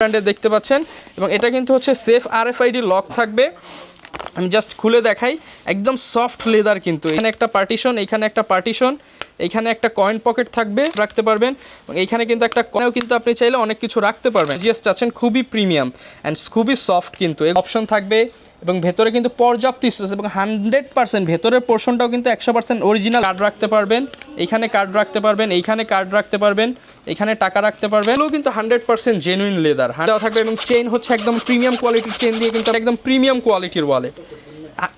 ব্র্যান্ডের দেখতে পাচ্ছেন এবং এটা কিন্তু হচ্ছে সেফ আরএফআইডি লক থাকবে। আমি জাস্ট খুলে দেখাই, একদম সফট লেদার কিন্তু। এখানে একটা পার্টিশন এখানে একটা পার্টিশন এখানে একটা কয়েন পকেট থাকবে, রাখতে পারবেন। এইখানে কিন্তু একটা কয়েনও কিন্তু আপনি চাইলে অনেক কিছু রাখতে পারবেন। জিএস চাচ্ছেন খুবই প্রিমিয়াম অ্যান্ড খুবই সফট কিন্তু। এই অপশন থাকবে এবং ভেতরে কিন্তু পর্যাপ্ত স্পেস এবং হান্ড্রেড পার্সেন্ট ভেতরের পোর্শনটাও কিন্তু একশো পার্সেন্ট অরিজিনাল কার্ড রাখতে পারবেন। এইখানে কার্ড রাখতে পারবেন এইখানে কার্ড রাখতে পারবেন, এখানে টাকা রাখতে পারবেন। এগুলো কিন্তু হান্ড্রেড পার্সেন্ট জেনুইন লেদার দেওয়া থাকবে এবং চেন হচ্ছে একদম প্রিমিয়াম কোয়ালিটির চেন দিয়ে কিন্তু একদম প্রিমিয়াম কোয়ালিটির ওয়ালেট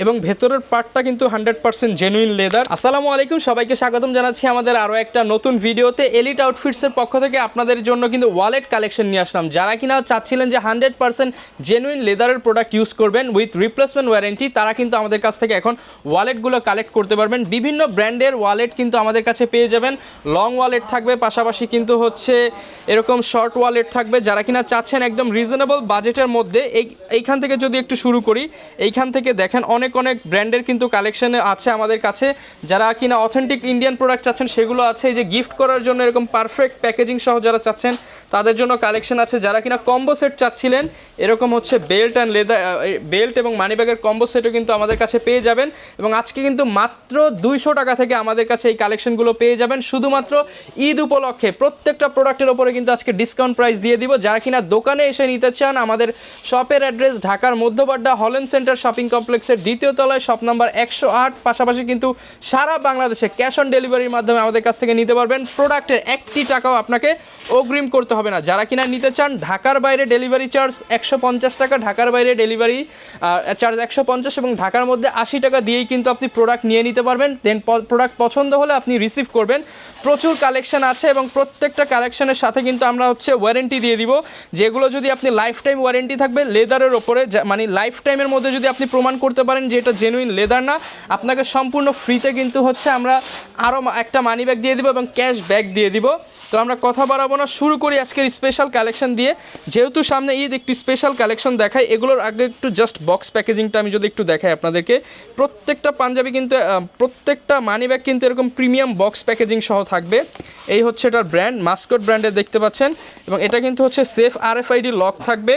এবং ভেতরের পার্টটা কিন্তু হান্ড্রেড পার্সেন্ট জেনুইন লেদার আসসালামু আলাইকুম, সবাইকে স্বাগতম জানাচ্ছি আমাদের আরও একটা নতুন ভিডিওতে। এলিট আউটফিটসের পক্ষ থেকে আপনাদের জন্য কিন্তু ওয়ালেট কালেকশন নিয়ে আসলাম। যারা কিনা চাচ্ছিলেন যে হান্ড্রেড পার্সেন্ট জেনুইন লেদারের প্রোডাক্ট ইউজ করবেন উইথ রিপ্লেসমেন্ট ওয়ারেন্টি তারা কিন্তু আমাদের কাছ থেকে এখন ওয়ালেটগুলো কালেক্ট করতে পারবেন। বিভিন্ন ব্র্যান্ডের ওয়ালেট কিন্তু আমাদের কাছে পেয়ে যাবেন। লং ওয়ালেট থাকবে, পাশাপাশি কিন্তু হচ্ছে এরকম শর্ট ওয়ালেট থাকবে। যারা কিনা চাচ্ছেন একদম রিজনেবল বাজেটের মধ্যে, এই, এইখান থেকে যদি একটু শুরু করি, এইখান থেকে দেখেন অনেক অনেক ব্র্যান্ডের কিন্তু কালেকশনে আছে আমাদের কাছে। যারা কিনা অথেন্টিক ইন্ডিয়ান প্রোডাক্ট চাচ্ছেন, সেগুলো আছে। এই যে গিফট করার জন্য এরকম পারফেক্ট প্যাকেজিং সহ যারা চাচ্ছেন, তাদের জন্য কালেকশন আছে। যারা কিনা কম্বো সেট চাচ্ছিলেন, এরকম হচ্ছে বেল্ট অ্যান্ড লেদার বেল্ট এবং মানি ব্যাগের কম্বো সেটও কিন্তু আমাদের কাছে পেয়ে যাবেন। এবং আজকে কিন্তু মাত্র দুইশো টাকা থেকে আমাদের কাছে এই কালেকশনগুলো পেয়ে যাবেন। শুধুমাত্র ঈদ উপলক্ষে প্রত্যেকটা প্রোডাক্টের ওপরে কিন্তু আজকে ডিসকাউন্ট প্রাইস দিয়ে দিব। যারা কিনা দোকানে এসে নিতে চান, আমাদের শপের অ্যাড্রেস ঢাকার মধ্যবাড্ডা হলেন সেন্টার শপিং কমপ্লেক্সের দ্বিতীয় তলায় শপ নাম্বার একশো আট। পাশাপাশি কিন্তু সারা বাংলাদেশে ক্যাশ অন ডেলিভারির মাধ্যমে আমাদের কাছ থেকে নিতে পারবেন। প্রোডাক্টের একটি টাকাও আপনাকে অগ্রিম করতে হবে না। যারা কিনা নিতে চান, ঢাকার বাইরে ডেলিভারি চার্জ একশো পঞ্চাশ টাকা, ঢাকার বাইরে ডেলিভারি চার্জ একশো পঞ্চাশ এবং ঢাকার মধ্যে আশি টাকা দিয়েই কিন্তু আপনি প্রোডাক্ট নিয়ে নিতে পারবেন। দেন প্রোডাক্ট পছন্দ হলে আপনি রিসিভ করবেন। প্রচুর কালেকশন আছে এবং প্রত্যেকটা কালেকশনের সাথে কিন্তু আমরা হচ্ছে ওয়ারেন্টি দিয়ে দিব। যেগুলো যদি আপনি লাইফ টাইম ওয়ারেন্টি থাকবে, লেদারের ওপরে মানে লাইফ টাইমের মধ্যে যদি আপনি প্রমাণ করতে পারেন যে এটা জেনুইন লেদার না। আপনাকে সম্পূর্ণ ফ্রিতে কিন্তু হচ্ছে আমরা আরও একটা মানি ব্যাগ দিয়ে দিব এবং ক্যাশ ব্যাগ দিয়ে দিব। তো আমরা কথা বাড়াবো না, শুরু করি আজকের স্পেশাল কালেকশন দিয়ে। যেহেতু সামনে ঈদ, একটু স্পেশাল কালেকশন দেখাই। এগুলোর আগে একটু জাস্ট বক্স প্যাকেজিংটা আমি যদি একটু দেখাই আপনাদেরকে। প্রত্যেকটা পাঞ্জাবি কিন্তু প্রত্যেকটা মানি ব্যাগ কিন্তু এরকম প্রিমিয়াম বক্স প্যাকেজিং সহ থাকবে। এই হচ্ছে এটার ব্র্যান্ড মাস্কট ব্র্যান্ডের দেখতে পাচ্ছেন। এবং এটা কিন্তু হচ্ছে সেফ আরএফআইডি লক থাকবে।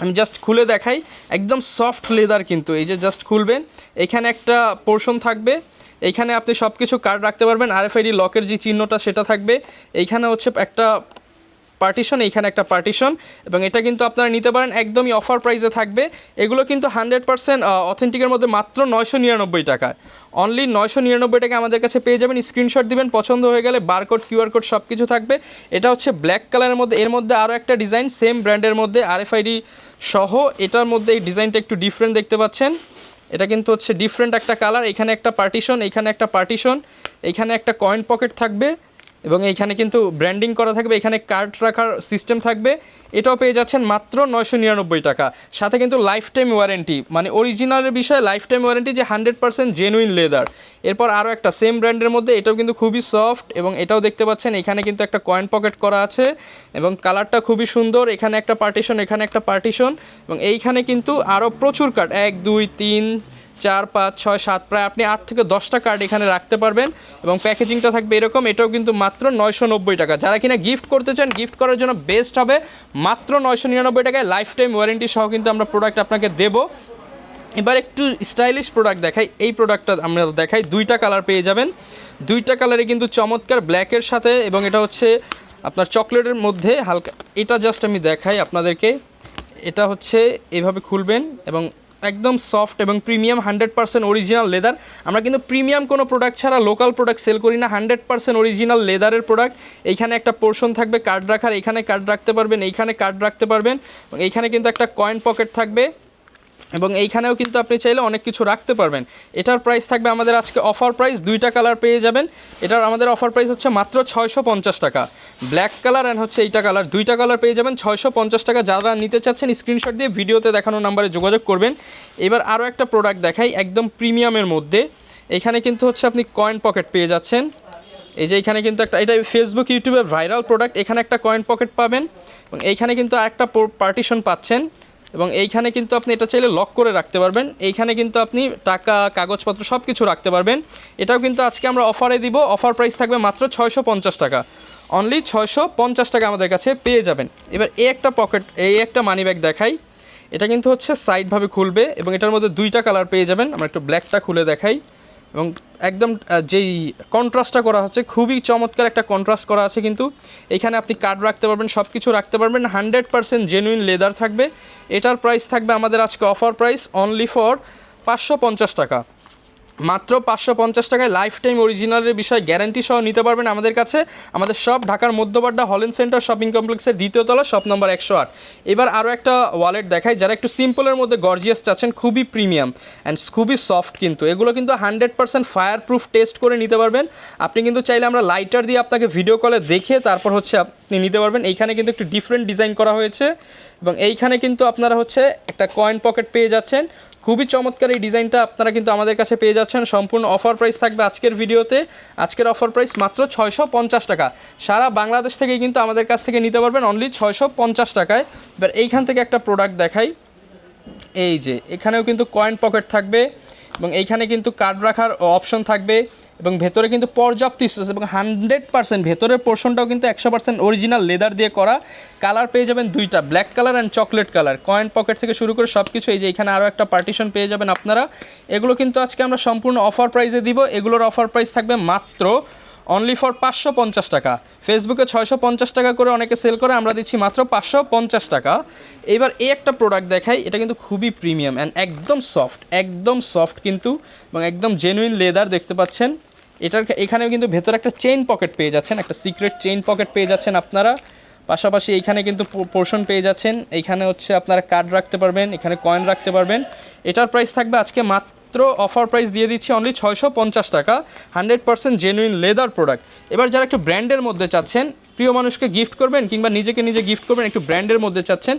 আমি জাস্ট খুলে দেখাই। একদম সফট লেদার কিন্তু, এই যে জাস্ট খুলবেন। এখানে একটা পোর্শন থাকবে। এখানে আপনি সব কিছু কার্ড রাখতে পারবেন। আর আরএফআইডি লকের যে চিহ্নটা সেটা থাকবে। এইখানে হচ্ছে একটা পার্টিশন এইখানে একটা পার্টিশন এবং এটা কিন্তু আপনারা নিতে পারেন, একদমই অফার প্রাইসে থাকবে। এগুলো কিন্তু হান্ড্রেড পার্সেন্ট অথেন্টিকের মধ্যে মাত্র নয়শো নিরানব্বই টাকা। অনলি নয়শো নিরানব্বই টাকা আমাদের কাছে পেয়ে যাবেন স্ক্রিনশট দিবেন, পছন্দ হয়ে গেলে বারকোড কিউআর কোড সব কিছু থাকবে। এটা হচ্ছে ব্ল্যাক কালারের মধ্যে, এর মধ্যে আরও একটা ডিজাইন সেম ব্র্যান্ডের মধ্যে আরএফআইডি সহ, এটার মধ্যে এই ডিজাইনটা একটু ডিফারেন্ট দেখতে পাচ্ছেন। এটা কিন্তু হচ্ছে ডিফারেন্ট একটা কালার এখানে একটা পার্টিশন এখানে একটা পার্টিশন এখানে একটা কয়েন পকেট থাকবে। এবং এইখানে কিন্তু ব্র্যান্ডিং করা থাকবে, এখানে কার্ড রাখার সিস্টেম থাকবে। এটাও পেয়ে যাচ্ছেন মাত্র নয়শো নিরানব্বই টাকা। সাথে কিন্তু লাইফ টাইম ওয়ারেন্টি মানে অরিজিনালের বিষয়ে লাইফ টাইম ওয়ারেন্টি যে হান্ড্রেড পার্সেন্ট জেনুইন লেদার এরপর আরও একটা সেম ব্র্যান্ডের মধ্যে, এটাও কিন্তু খুবই সফট এবং এটাও দেখতে পাচ্ছেন, এখানে কিন্তু একটা কয়েন পকেট করা আছে এবং কালারটা খুবই সুন্দর, এখানে একটা পার্টিশন এখানে একটা পার্টিশন এবং এইখানে কিন্তু আরও প্রচুর কার্ড এক, দুই, তিন চার, পাঁচ, ছয়, সাত, প্রায় আপনি আট থেকে দশটা কার্ড এখানে রাখতে পারবেন এবং প্যাকেজিংটা থাকবে এরকম। এটাও কিন্তু মাত্র নয়শো নব্বই টাকা। যারা কিনা গিফট করতে চান গিফট করার জন্য বেস্ট হবে মাত্র নয়শো নিরানব্বই টাকায় লাইফ টাইম ওয়ারেন্টি সহ কিন্তু আমরা প্রোডাক্ট আপনাকে দেবো। এবার একটু স্টাইলিশ প্রোডাক্ট দেখাই। এই প্রোডাক্টটা আমরা দেখাই। দুইটা কালার পেয়ে যাবেন। দুইটা কালারে কিন্তু চমৎকার ব্ল্যাকের সাথে এবং এটা হচ্ছে আপনার চকলেটের মধ্যে হালকা এটা জাস্ট আমি দেখাই আপনাদেরকে। এটা হচ্ছে এভাবে খুলবেন এবং একদম সফট এবং premium hundred percent original leather. আমরা কিন্তু প্রিমিয়াম কোনো প্রোডাক্ট ছাড়া লোকাল প্রোডাক্ট সেল করি না। হান্ড্রেড পার্সেন্ট অরিজিনাল লেদারের প্রোডাক্ট এইখানে একটা পোর্শন থাকবে কার্ড রাখার, এখানে কার্ড রাখতে পারবেন, এইখানে কার্ড রাখতে পারবেন। এইখানে কিন্তু একটা কয়েন পকেট থাকবে। এবং এইখানেও কিন্তু আপনি চাইলে অনেক কিছু রাখতে পারবেন। এটার প্রাইস থাকবে আমাদের আজকে অফার প্রাইস দুইটা কালার পেয়ে যাবেন। এটার আমাদের অফার প্রাইস হচ্ছে মাত্র ছয়শো পঞ্চাশ টাকা। ব্ল্যাক কালার অ্যান্ড হচ্ছে এইটা কালার দুইটা কালার পেয়ে যাবেন ছয়শো পঞ্চাশ টাকা। যারা নিতে চাচ্ছেন স্ক্রিনশট দিয়ে ভিডিওতে দেখানো নাম্বারে যোগাযোগ করবেন। এবার আরও একটা প্রোডাক্ট দেখাই, একদম প্রিমিয়ামের মধ্যে। এখানে কিন্তু হচ্ছে আপনি কয়েন পকেট পেয়ে যাচ্ছেন। এই যে এখানে কিন্তু একটা, এটা ফেসবুক ইউটিউবে ভাইরাল প্রোডাক্ট এখানে একটা কয়েন পকেট পাবেন। এবং এইখানে কিন্তু আরেকটা পার্টিশন পাচ্ছেন। এবং এইখানে কিন্তু আপনি এটা চাইলে লক করে রাখতে পারবেন। এইখানে কিন্তু আপনি টাকা, কাগজপত্র সব কিছু রাখতে পারবেন। এটাও কিন্তু আজকে আমরা অফারে দিব। অফার প্রাইস থাকবে মাত্র ছয়শো পঞ্চাশ টাকা। অনলি ছয়শো পঞ্চাশ টাকা আমাদের কাছে পেয়ে যাবেন। এবার এই একটা পকেট এই একটা মানি ব্যাগ দেখাই। এটা কিন্তু হচ্ছে সাইডভাবে খুলবে এবং এটার মধ্যে দুইটা কালার পেয়ে যাবেন। আমরা একটু ব্ল্যাকটা খুলে দেখাই। এবং একদম যেই কন্ট্রাস্টটা করা হচ্ছে, খুবই চমৎকার একটা কন্ট্রাস্ট করা আছে কিন্তু। এখানে আপনি কার্ড রাখতে পারবেন সব কিছু রাখতে পারবেন। হান্ড্রেড পারসেন্ট জেনুইন লেদার থাকবে। এটার প্রাইস থাকবে আমাদের আজকে অফার প্রাইস অনলি ফর পাঁচশো পঞ্চাশ টাকা। মাত্র পাঁচশো পঞ্চাশ টাকায় লাইফ টাইম অরিজিনালের বিষয়ে গ্যারান্টি সহ নিতে পারবেন আমাদের কাছে। আমাদের সব ঢাকার মধ্যবাড্ডা হলেন সেন্টার শপিং কমপ্লেক্সের দ্বিতীয় তলা শপ নম্বর একশো আট। এবার আরও একটা ওয়ালেট দেখাই, যারা একটু সিম্পলের মধ্যে গর্জিয়াস চাচ্ছেন, খুবই প্রিমিয়াম অ্যান্ড খুবই সফট কিন্তু। এগুলো কিন্তু hundred percent fire proof test করে নিতে পারবেন। আপনি কিন্তু চাইলে আমরা লাইটার দিয়ে আপনাকে ভিডিও কলে দেখে তারপর হচ্ছে আপনি নিতে পারবেন। এইখানে কিন্তু একটু ডিফারেন্ট ডিজাইন করা হয়েছে এবং এইখানে কিন্তু আপনারা হচ্ছে একটা কয়েন পকেট পেয়ে যাচ্ছেন। খুবই চমৎকার এই ডিজাইনটা আপনারা কিন্তু আমাদের কাছে পেয়ে যাচ্ছেন। সম্পূর্ণ অফার প্রাইস থাকবে আজকের ভিডিওতে। আজকের অফার প্রাইস মাত্র ছয়শো পঞ্চাশ টাকা। সারা বাংলাদেশ থেকেই কিন্তু আমাদের কাছ থেকে নিতে পারবেন অনলি ছয়শো পঞ্চাশ টাকায়। এবার এইখান থেকে একটা প্রোডাক্ট দেখাই। এই যে, এখানেও কিন্তু কয়েন পকেট থাকবে এবং এইখানে কিন্তু কার্ড রাখার অপশন থাকবে। এবং ভেতরে কিন্তু পর্যাপ্ত স্পেস এবং হান্ড্রেড পার্সেন্ট ভেতরের পোর্শনটাও কিন্তু একশো পার্সেন্ট অরিজিনাল লেদার দিয়ে করা। কালার পেয়ে যাবেন দুইটা black colour and chocolate colour coin pocket থেকে শুরু করে সব কিছু এই যে এখানে আরও একটা পার্টিশন পেয়ে যাবেন আপনারা। এগুলো কিন্তু আজকে আমরা সম্পূর্ণ অফার প্রাইসে দিব। এগুলোর অফার প্রাইস থাকবে মাত্র অনলি ফর পাঁচশো পঞ্চাশ টাকা। ফেসবুকে ছয়শো পঞ্চাশ টাকা করে অনেকে সেল করে, আমরা দিচ্ছি মাত্র পাঁচশো পঞ্চাশ টাকা। এবার এই একটা প্রোডাক্ট দেখাই, এটা কিন্তু খুবই প্রিমিয়াম অ্যান্ড একদম সফট একদম সফট কিন্তু এবং একদম জেনুইন লেদার দেখতে পাচ্ছেন। এটার এখানেও কিন্তু ভেতরে একটা চেইন পকেট পেয়ে যাচ্ছেন, একটা সিক্রেট চেইন পকেট পেয়ে যাচ্ছেন আপনারা। পাশাপাশি এইখানে কিন্তু পোর্শন পেয়ে যাচ্ছেন। এইখানে হচ্ছে আপনারা কার্ড রাখতে পারবেন, এখানে কয়েন রাখতে পারবেন। এটার প্রাইস থাকবে আজকে মাত্র অফার প্রাইস দিয়ে দিচ্ছি অনলি ছয়শো পঞ্চাশ টাকা hundred percent genuine leather product এবার যারা একটু ব্র্যান্ডের মধ্যে চাচ্ছেন প্রিয় মানুষকে গিফট করবেন কিংবা নিজেকে নিজে গিফট করবেন, একটু ব্র্যান্ডের মধ্যে চাচ্ছেন,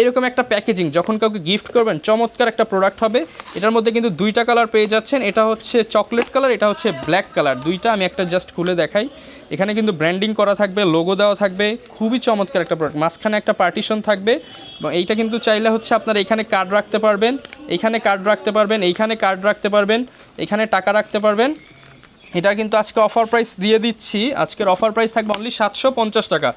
এরকম একটা প্যাকেজিং যখন কাউকে গিফট করবেন, চমৎকার একটা প্রোডাক্ট হবে। এটার মধ্যে কিন্তু দুইটা কালার পেয়ে যাচ্ছেন, এটা হচ্ছে চকলেট কালার এটা হচ্ছে ব্ল্যাক কালার দুইটা আমি একটা জাস্ট খুলে দেখাই। এখানে কিন্তু ব্র্যান্ডিং করা থাকবে লোগো দেওয়া থাকবে, খুবই চমৎকার একটা প্রোডাক্ট মাঝখানে একটা পার্টিশন থাকবে, এবং এইটা কিন্তু চাইলে হচ্ছে আপনারা এখানে কার্ড রাখতে পারবেন এইখানে কার্ড রাখতে পারবেন, এইখানে কার্ড রাখতে পারবেন, এখানে টাকা রাখতে পারবেন। এটা কিন্তু আজকে অফার প্রাইস দিয়ে দিচ্ছি। আজকের অফার প্রাইস থাকবে অনলি সাতশো পঞ্চাশ টাকা।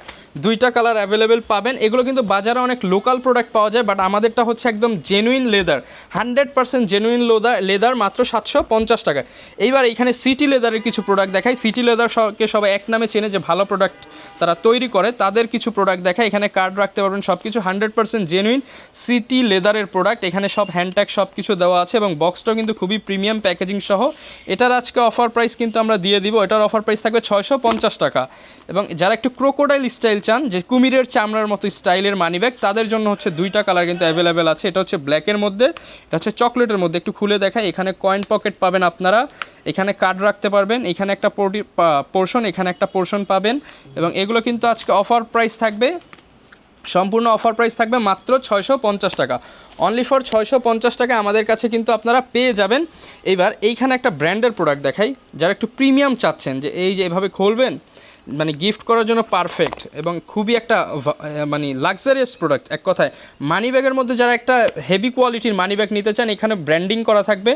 দুইটা কালার অ্যাভেলেবেল পাবেন। এগুলো কিন্তু বাজারে অনেক লোকাল প্রোডাক্ট পাওয়া যায় বাট আমাদেরটা হচ্ছে একদম genuine leather hundred percent genuine leather leather মাত্র সাতশো পঞ্চাশ টাকা। এইবার এখানে সিটি লেদারের কিছু প্রোডাক্ট দেখাই। সিটি লেদার লেদারকে সবাই এক নামে চেনে যে ভালো প্রোডাক্ট তারা তৈরি করে। তাদের কিছু প্রোডাক্ট দেখায় এখানে কার্ড রাখতে পারবেন সব কিছু হান্ড্রেড পার্সেন্ট জেনুইন সিটি লেদারের প্রোডাক্ট এখানে সব হ্যান্ডট্যাগ সব কিছু দেওয়া আছে এবং বক্সটাও কিন্তু খুবই প্রিমিয়াম প্যাকেজিং সহ। এটার আজকে অফার প্রাইস কিন্তু আমরা দিয়ে দিব, এটার অফার প্রাইস থাকবে ছয়শো পঞ্চাশ টাকা। এবং যারা একটু ক্রোকোডাইল স্টাইল চান, যে কুমিরের চামড়ার মতো স্টাইলের মানিব্যাগ, তাদের জন্য হচ্ছে দুইটা কালার কিন্তু অ্যাভেলেবেল আছে। এটা হচ্ছে ব্ল্যাকের মধ্যে, এটা হচ্ছে চকলেটের মধ্যে। একটু খুলে দেখায় এখানে কয়েন পকেট পাবেন আপনারা, এখানে কার্ড রাখতে পারবেন, এখানে একটা পোর্শন এখানে একটা পোর্শন পাবেন। এবং এগুলো কিন্তু আজকে অফার প্রাইস থাকবে সম্পূর্ণ অফার প্রাইস থাকবে মাত্র ছয়শো পঞ্চাশ টাকা। অনলি ফর ছয়শো পঞ্চাশ টাকা আমাদের কাছে কিন্তু আপনারা পেয়ে যাবেন। এবার এইখানে একটা ব্র্যান্ডের প্রোডাক্ট দেখাই, যারা একটু প্রিমিয়াম চাচ্ছেন, যে এই যে এভাবে খুলবেন মানে গিফট করার জন্য পারফেক্ট এবং খুবই একটা মানে লাক্সারিয়াস প্রোডাক্ট এক কথায় মানি ব্যাগের মধ্যে যারা একটা হেভি কোয়ালিটির মানি ব্যাগ নিতে চান, এখানে ব্র্যান্ডিং করা থাকবে।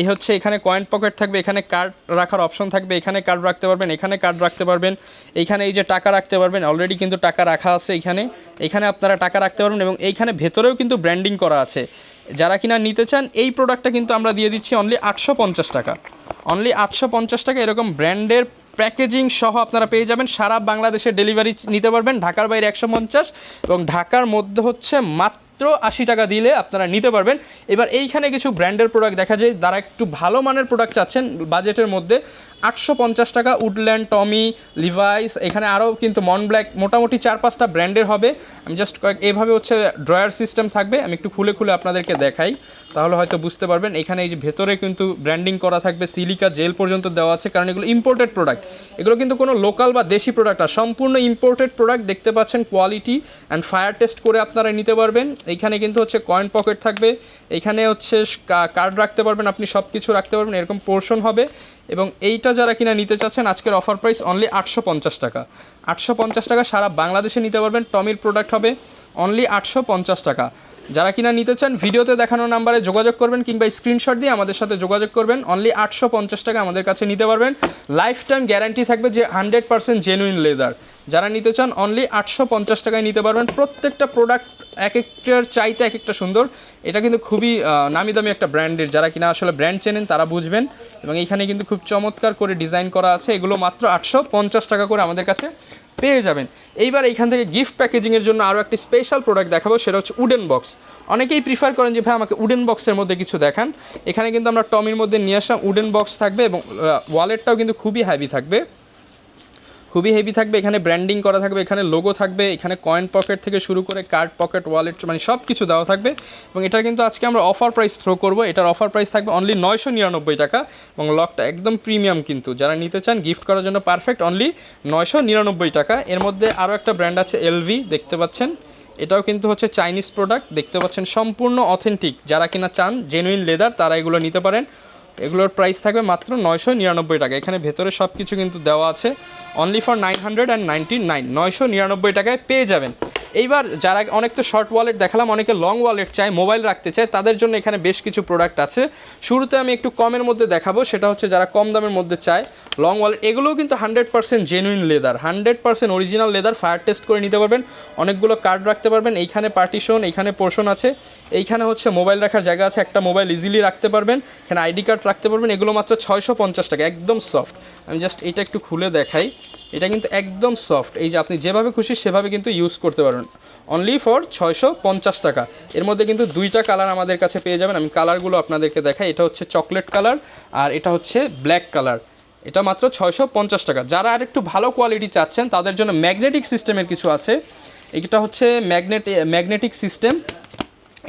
এই হচ্ছে এখানে কয়েন পকেট থাকবে, এখানে কার্ড রাখার অপশন থাকবে, এখানে কার্ড রাখতে পারবেন, এখানে কার্ড রাখতে পারবেন এইখানে এই যে টাকা রাখতে পারবেন অলরেডি কিন্তু টাকা রাখা আছে এখানে। এখানে আপনারা টাকা রাখতে পারবেন এবং এইখানে ভেতরেও কিন্তু ব্র্যান্ডিং করা আছে। যারা কিনা নিতে চান, এই প্রোডাক্টটা কিন্তু আমরা দিয়ে দিচ্ছি অনলি আটশো পঞ্চাশ টাকা। অনলি আটশো পঞ্চাশ টাকা এরকম ব্র্যান্ডের প্যাকেজিং সহ আপনারা পেয়ে যাবেন। সারা বাংলাদেশে ডেলিভারি নিতে পারবেন ঢাকার বাইরে একশো পঞ্চাশ এবং ঢাকার মধ্যে হচ্ছে মাত্র আশি টাকা দিলে আপনারা নিতে পারবেন। এবার এইখানে কিছু ব্র্যান্ডের প্রোডাক্ট দেখা যায়। যারা একটু ভালো মানের প্রোডাক্ট চাচ্ছেন, বাজেটের মধ্যে আটশো পঞ্চাশ টাকা উডল্যান্ড, টমি, লিভাইস, এখানে আরও কিন্তু মন ব্ল্যাক মোটামুটি চার পাঁচটা ব্র্যান্ডের হবে। আমি জাস্ট কয়েক এভাবে হচ্ছে ড্রয়ার সিস্টেম থাকবে। আমি একটু খুলে খুলে আপনাদেরকে দেখাই। তাহলে হয়তো বুঝতে পারবেন, এখানে এই যে ভেতরে কিন্তু ব্র্যান্ডিং করা থাকবে সিলিকা জেল পর্যন্ত দেওয়া আছে, কারণ এগুলো ইম্পোর্টেড প্রোডাক্ট এগুলো কিন্তু কোনো লোকাল বা দেশি প্রোডাক্ট সম্পূর্ণ ইম্পোর্টেড প্রোডাক্ট দেখতে পাচ্ছেন কোয়ালিটি অ্যান্ড ফায়ার টেস্ট করে আপনারা নিতে পারবেন। এইখানে কিন্তু হচ্ছে কয়েন পকেট থাকবে। এখানে হচ্ছে কার্ড রাখতে পারবেন, আপনি সব কিছু রাখতে পারবেন, এরকম পোর্শন হবে। এবং এইটা যারা কিনা নিতে চাচ্ছেন, আজকের অফার প্রাইস অনলি আটশো পঞ্চাশ টাকা। আটশো পঞ্চাশ টাকা সারা বাংলাদেশে নিতে পারবেন টমির প্রোডাক্ট হবে অনলি আটশো পঞ্চাশ টাকা। যারা কিনা নিতে চান ভিডিওতে দেখানো নাম্বারে যোগাযোগ করবেন কিংবা স্ক্রিনশট দিয়ে আমাদের সাথে যোগাযোগ করবেন অনলি আটশো পঞ্চাশ টাকা আমাদের কাছে নিতে পারবেন। লাইফ টাইম গ্যারান্টি থাকবে যে হান্ড্রেড পার্সেন্ট জেনুইন লেদার যারা নিতে চান অনলি আটশো পঞ্চাশ টাকায় নিতে পারবেন। প্রত্যেকটা প্রোডাক্ট এক একটার চাইতে এক একটা সুন্দর। এটা কিন্তু খুবই নামি দামি একটা ব্র্যান্ডের যারা কিনা আসলে ব্র্যান্ড চেনেন, তারা বুঝবেন। এবং এইখানে কিন্তু খুব চমৎকার করে ডিজাইন করা আছে। এগুলো মাত্র আটশো পঞ্চাশ টাকা করে আমাদের কাছে পেয়ে যাবেন। এইবার এইখান থেকে গিফট প্যাকেজিংয়ের জন্য আরও একটি স্পেশাল প্রোডাক্ট দেখাবো, সেটা হচ্ছে উডেন বক্স অনেকেই প্রিফার করেন যে, ভাই, আমাকে উডেন বক্সের মধ্যে কিছু দেখান। এখানে কিন্তু আমরা টমির মধ্যে নিয়ে আসলাম উডেন বক্স থাকবে এবং ওয়ালেটটাও কিন্তু খুবই হ্যাভি থাকবে। খুবই হেভি থাকবে, এখানে ব্র্যান্ডিং করা থাকবে, এখানে লোগো থাকবে, এখানে কয়েন পকেট থেকে শুরু করে কার্ড পকেট ওয়ালেট মানে সব কিছু দেওয়া থাকবে এবং এটা কিন্তু আজকে আমরা অফার প্রাইস থ্রো করব। এটার অফার প্রাইস থাকবে অনলি নয়শো নিরানব্বই টাকা এবং লকটা একদম প্রিমিয়াম কিন্তু। যারা নিতে চান গিফট করার জন্য পারফেক্ট অনলি নয়শো নিরানব্বই টাকা। এর মধ্যে আরও একটা ব্র্যান্ড আছে এলভি দেখতে পাচ্ছেন? এটাও কিন্তু হচ্ছে চাইনিজ প্রোডাক্ট দেখতে পাচ্ছেন সম্পূর্ণ অথেন্টিক যারা কিনা চান জেনুইন লেদার তারা এগুলো নিতে পারেন। এগুলোর প্রাইস থাকবে মাত্র নয়শো নিরানব্বই টাকা। এখানে ভেতরে সব কিছু কিন্তু দেওয়া আছে। Only for nine hundred and ninety nine নয়শো নিরানব্বই টাকায় পেয়ে যাবেন। এইবার যারা অনেক তো শর্ট ওয়ালেট দেখালাম, অনেকে লং ওয়ালেট চায় মোবাইল রাখতে চায়, তাদের জন্য এখানে বেশ কিছু প্রোডাক্ট আছে। শুরুতে আমি একটু কমের মধ্যে দেখাবো, সেটা হচ্ছে যারা কম দামের মধ্যে চায় লং ওয়ালেট এগুলোও কিন্তু hundred percent genuine leather hundred percent original leather fire test করে নিতে পারবেন, অনেকগুলো কার্ড রাখতে পারবেন, এইখানে পার্টিশন এইখানে পোর্শন আছে, এইখানে হচ্ছে মোবাইল রাখার জায়গা আছে, একটা মোবাইল ইজিলি রাখতে পারবেন, এখানে আইডি কার্ড রাখতে পারবেন, এগুলো মাত্র ছয়শো পঞ্চাশ টাকা, একদম সফট আমি জাস্ট এটা একটু খুলে দেখাই। এটা কিন্তু একদম সফট এই যে আপনি যেভাবে খুশি সেভাবে কিন্তু ইউজ করতে পারবেন। অনলি ফর ছয়শো পঞ্চাশ টাকা। এর মধ্যে কিন্তু দুইটা কালার আমাদের কাছে পেয়ে যাবেন। আমি কালারগুলো আপনাদেরকে দেখাই। এটা হচ্ছে চকলেট কালার আর এটা হচ্ছে ব্ল্যাক কালার এটা মাত্র ছয়শো পঞ্চাশ টাকা। যারা আর একটু ভালো কোয়ালিটি চাচ্ছেন, তাদের জন্য ম্যাগনেটিক সিস্টেমের কিছু আছে। এটা হচ্ছে ম্যাগনেট ম্যাগনেটিক সিস্টেম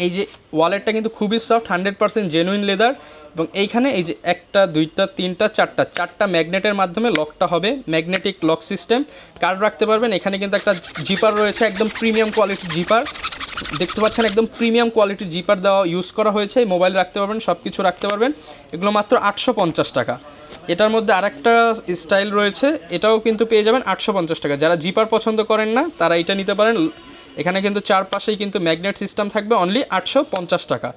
এই যে ওয়ালেটটা কিন্তু খুবই soft, hundred percent genuine leather এবং এইখানে এই যে একটা, দুইটা, তিনটা, চারটা চারটা ম্যাগনেটের মাধ্যমে লকটা হবে ম্যাগনেটিক লক সিস্টেম কার্ড রাখতে পারবেন, এখানে কিন্তু একটা জিপার রয়েছে, একদম প্রিমিয়াম কোয়ালিটির জিপার দেখতে পাচ্ছেন, একদম প্রিমিয়াম কোয়ালিটির জিপার দেওয়া ইউজ করা হয়েছে মোবাইল রাখতে পারবেন সব কিছু রাখতে পারবেন। এগুলো মাত্র আটশো পঞ্চাশ টাকা। এটার মধ্যে আরেকটা স্টাইল রয়েছে, এটাও কিন্তু পেয়ে যাবেন আটশো পঞ্চাশ টাকা। যারা জিপার পছন্দ করেন না, তারা এটা নিতে পারেন। এখানে কিন্তু চারপাশেই কিন্তু ম্যাগনেট সিস্টেম থাকবে অনলি আটশো পঞ্চাশ টাকা।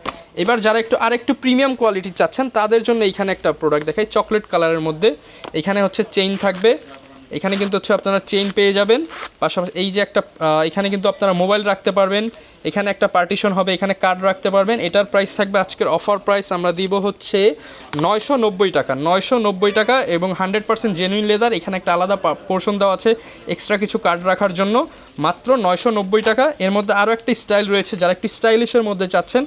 এবার যারা একটু আর একটু প্রিমিয়াম কোয়ালিটি চাচ্ছেন, তাদের জন্য এখানে একটা প্রোডাক্ট দেখাই চকলেট কালারের মধ্যে। এখানে হচ্ছে চেইন থাকবে এখানে কিন্তু হচ্ছে আপনারা চেইন পেয়ে যাবেন। পাশাপাশি এই যে একটা এখানে কিন্তু আপনারা মোবাইল রাখতে পারবেন। এখানে একটা পার্টিশন হবে, এখানে কার্ড রাখতে পারবেন। এটার প্রাইস থাকবে আজকের অফার প্রাইস আমরা দিব হচ্ছে নয়শো নব্বই টাকা। নয়শো নব্বই টাকা এবং হান্ড্রেড পার্সেন্ট জেনুইন লেদার এখানে একটা আলাদা পোর্শন দেওয়া আছে এক্সট্রা কিছু কার্ড রাখার জন্য। মাত্র নয়শো নব্বই টাকা। এর মধ্যে আরও একটি স্টাইল রয়েছে, যারা একটি স্টাইলিশের মধ্যে চাচ্ছেন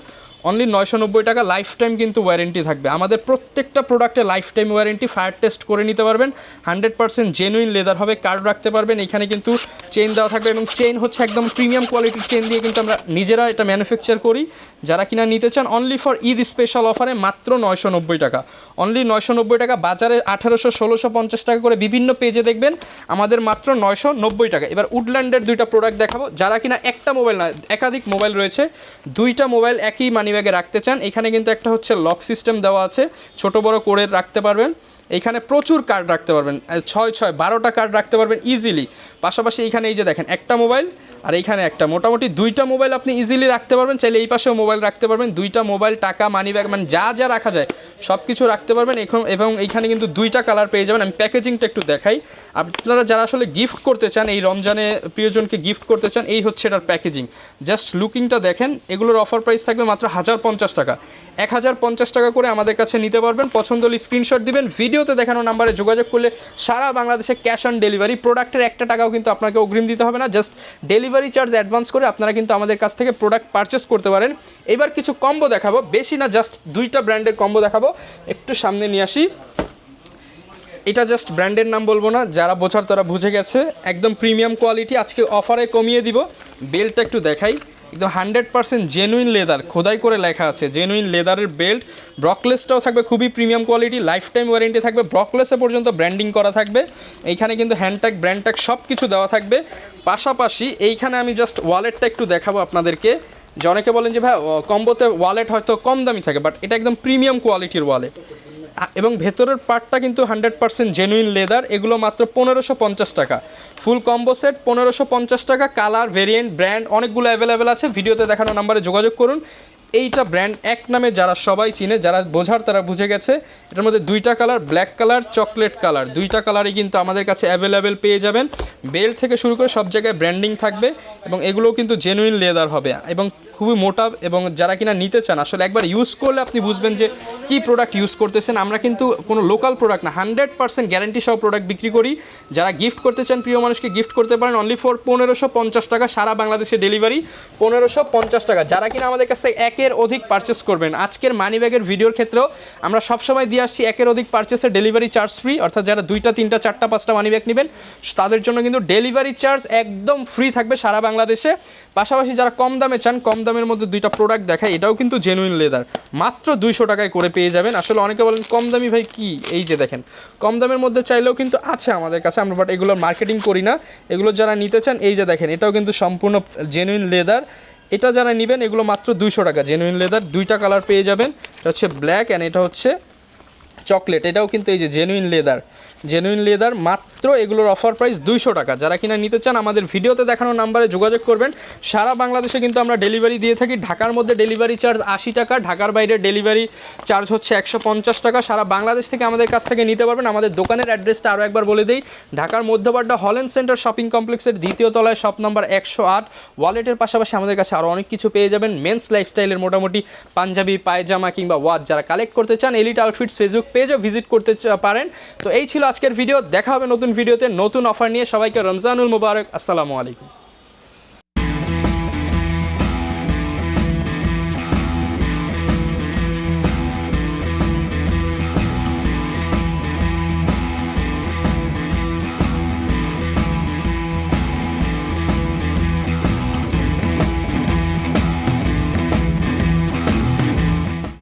অনলি নয়শো নব্বই টাকা লাইফ টাইম কিন্তু ওয়ারেন্টি থাকবে। আমাদের প্রত্যেকটা প্রোডাক্টে life time warranty fire test করে নিতে পারবেন। হান্ড্রেড পার্সেন্ট জেনুইন লেদার হবে কার্ড রাখতে পারবেন। এখানে কিন্তু চেন দেওয়া থাকবে এবং চেন হচ্ছে একদম প্রিমিয়াম কোয়ালিটির চেন দিয়ে কিন্তু আমরা নিজেরা এটা ম্যানুফ্যাকচার করি। যারা কিনা নিতে চান অনলি ফর ঈদ স্পেশাল অফারে মাত্র নয়শো নব্বই টাকা। অনলি নয়শো নব্বই টাকা, বাজারে আঠারোশো, ষোলোশো পঞ্চাশ টাকা করে বিভিন্ন পেজে দেখবেন। আমাদের মাত্র নয়শো নব্বই টাকা। এবার উডল্যান্ডের দুইটা প্রোডাক্ট দেখাবো। যারা কিনা একটা মোবাইল না, একাধিক মোবাইল রয়েছে, দুইটা মোবাইল একই মানিব্যাগে রাখতে চান, এখানে কিন্তু একটা হচ্ছে লক সিস্টেম দেওয়া আছে। ছোট বড় করে রাখতে পারবেন। এইখানে প্রচুর কার্ড রাখতে পারবেন। ছয় ছয় বারোটা কার্ড রাখতে পারবেন ইজিলি পাশাপাশি এইখানে এই যে দেখেন, একটা মোবাইল আর এইখানে একটা। মোটামুটি দুইটা মোবাইল আপনি ইজিলি রাখতে পারবেন। চাইলে এই পাশেও মোবাইল রাখতে পারবেন। দুইটা মোবাইল টাকা মানি ব্যাগ মানে যা যা রাখা যায় সব কিছু রাখতে পারবেন। এখন এবং এইখানে কিন্তু দুইটা কালার পেয়ে যাবেন। আমি প্যাকেজিংটা একটু দেখাই। আপনারা যারা আসলে গিফট করতে চান, এই রমজানে প্রিয়জনকে গিফট করতে চান, এই হচ্ছে এটার প্যাকেজিং জাস্ট লুকিংটা দেখেন, এগুলোর অফার প্রাইস থাকবে মাত্র হাজার পঞ্চাশ টাকা। এক হাজার পঞ্চাশ টাকা করে আমাদের কাছে নিতে পারবেন। পছন্দ হলে স্ক্রিনশট দিবেন ভিডিওতে দেখানো নাম্বারে যোগাযোগ করলে সারা বাংলাদেশে ক্যাশ অন ডেলিভারি প্রোডাক্টের একটা টাকাও কিন্তু আপনাকে অগ্রিম দিতে হবে না। জাস্ট ডেলিভারি চার্জ অ্যাডভান্স করে আপনারা কিন্তু আমাদের কাছ থেকে প্রোডাক্ট পারচেস করতে পারেন। এবার কিছু কম্বো দেখাবো, বেশি না, জাস্ট দুইটা ব্র্যান্ডের কম্বো দেখাবো। একটু সামনে নিয়ে আসি। এটা জাস্ট ব্র্যান্ডের নাম বলব না, যারা বোঝার তারা বুঝে গেছে। একদম প্রিমিয়াম কোয়ালিটি, আজকে অফারে কমিয়ে দিব। বেলটা একটু দেখাই। একদম হান্ড্রেড পার্সেন্ট জেনুইন লেদার খোদাই করে লেখা আছে জেনুইন লেদারের বেল্ট ব্রকলেসটাও থাকবে, খুবই premium quality life time warranty থাকবে ব্রকলেসে পর্যন্ত ব্র্যান্ডিং করা থাকবে, এইখানে কিন্তু হ্যান্ডট্যাগ ব্র্যান্ডট্যাগ সব কিছু দেওয়া থাকবে, পাশাপাশি এইখানে আমি জাস্ট ওয়ালেটটা একটু দেখাবো আপনাদেরকে, যে অনেকে বলেন যে ভাই কম্বোতে ওয়ালেট হয়তো কম দামি থাকে বাট এটা একদম প্রিমিয়াম কোয়ালিটির ওয়ালেট এবং ভেতরের পার্টটা কিন্তু হান্ড্রেড পার্সেন্ট জেনুইন লেদার এগুলো মাত্র পনেরোশো পঞ্চাশ টাকা। ফুল কম্বো সেট পনেরোশো পঞ্চাশ টাকা কালার ভেরিয়েন্ট ব্র্যান্ড অনেকগুলো অ্যাভেলেবেল আছে। ভিডিওতে দেখানো নাম্বারে যোগাযোগ করুন। এইটা ব্র্যান্ড এক নামে যারা সবাই চিনে, যারা বোঝার তারা বুঝে গেছে। এটার মধ্যে দুইটা colour black colour chocolate colour দুইটা কালারই কিন্তু আমাদের কাছে অ্যাভেলেবেল পেয়ে যাবেন। বেল্ট থেকে শুরু করে সব জায়গায় ব্র্যান্ডিং থাকবে এবং এগুলোও কিন্তু জেনুইন লেদার হবে। এবং খুবই মোটা এবং যারা কিনা নিতে চান, আসলে একবার ইউজ করলে আপনি বুঝবেন যে কি প্রোডাক্ট ইউজ করতেছেন। আমরা কিন্তু কোনো লোকাল প্রোডাক্ট না হান্ড্রেড পার্সেন্ট গ্যারান্টি সহ প্রোডাক্ট বিক্রি করি। যারা গিফট করতে চান, প্রিয় মানুষকে গিফট করতে পারেন অনলি ফর পনেরোশো পঞ্চাশ টাকা সারা বাংলাদেশে ডেলিভারি পনেরোশো পঞ্চাশ টাকা, যারা কিনা আমাদের কাছ থেকে একের অধিক পারচেস করবেন। আজকের মানি ব্যাগের ভিডিওর ক্ষেত্রেও আমরা সবসময় দিয়ে আসছি একের অধিক পারচেসের ডেলিভারি চার্জ ফ্রি অর্থাৎ যারা দুইটা, তিনটা, চারটা, পাঁচটা মানি ব্যাগ নেবেন, তাদের জন্য কিন্তু ডেলিভারি চার্জ একদম ফ্রি থাকবে সারা বাংলাদেশে। পাশাপাশি যারা কম দামে চান, কম দামের মধ্যে দুইটা প্রোডাক্ট দেখায়, এটাও কিন্তু জেনুইন লেদার মাত্র দুইশো টাকায় করে পেয়ে যাবেন। আসলে অনেকে বলেন, কম দামি ভাই, কি? এই যে দেখেন, কম দামের মধ্যে চাইলেও কিন্তু আছে আমাদের কাছে আমরা বাট এগুলোর মার্কেটিং করি না। এগুলো যারা নিতে চান, এই যে দেখেন, এটাও কিন্তু সম্পূর্ণ জেনুইন লেদার এটা যারা নেবেন, এগুলো মাত্র দুইশো টাকা জেনুইন লেদার দুইটা কালার পেয়ে যাবেন। এটা হচ্ছে ব্ল্যাক অ্যান্ড এটা হচ্ছে চকলেট, এটাও কিন্তু এই যে জেনুইন লেদার জেনুইন লেদার মাত্র এগুলোর অফার প্রাইস দুইশো টাকা। যারা কিনা নিতে চান, আমাদের ভিডিওতে দেখানো নাম্বারে যোগাযোগ করবেন। সারা বাংলাদেশে কিন্তু আমরা ডেলিভারি দিয়ে থাকি। ঢাকার মধ্যে ডেলিভারি চার্জ আশি টাকা, ঢাকার বাইরে ডেলিভারি চার্জ হচ্ছে একশো পঞ্চাশ টাকা। সারা বাংলাদেশ থেকে আমাদের কাছ থেকে নিতে পারবেন। আমাদের দোকানের অ্যাড্রেসটা আরও একবার বলে দিই। ঢাকার মধ্যবাড্ডা হলেন সেন্টার শপিং কমপ্লেক্সের দ্বিতীয় তলায় শপ নাম্বার একশো আট। ওয়ালেটের পাশাপাশি আমাদের কাছে আরও অনেক কিছু পেয়ে যাবেন। মেন্স লাইফস্টাইলের মোটামুটি পাঞ্জাবি, পায়জামা কিংবা ওয়াচ যারা কালেক্ট করতে চান এলিট আউটফিটস ফেসবুক পেজও ভিজিট করতে পারেন। তো এই ছিল আজকের ভিডিও। দেখা হবে নতুন ভিডিওতে। নতুন অফার নিয়ে সবাইকে রমজানুল মুবারক। আসসালামু আলাইকুম।